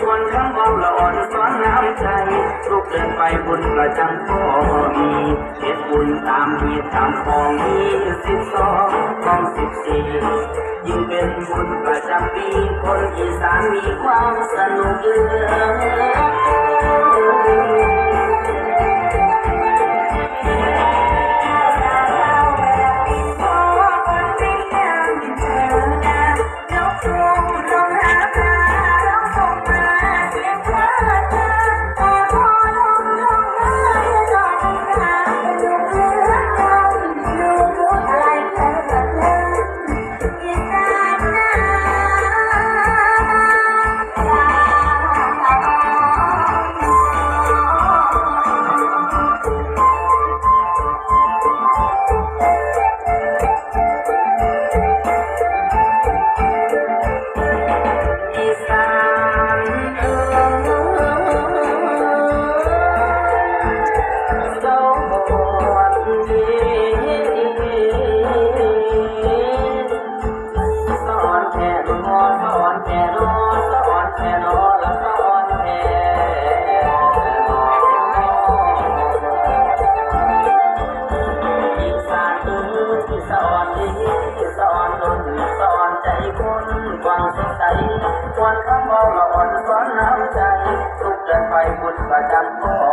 ชวนคำควาละอ่อนสอนน้ำใจลูกเดินไปบุญประจำพ่อมีเฮ็ดบุญตามมีตามของมีสิบสองของสิบสี่ยิ่งเป็นบุญประจำปีคนอีสานมีความสนุกเลือะ บุ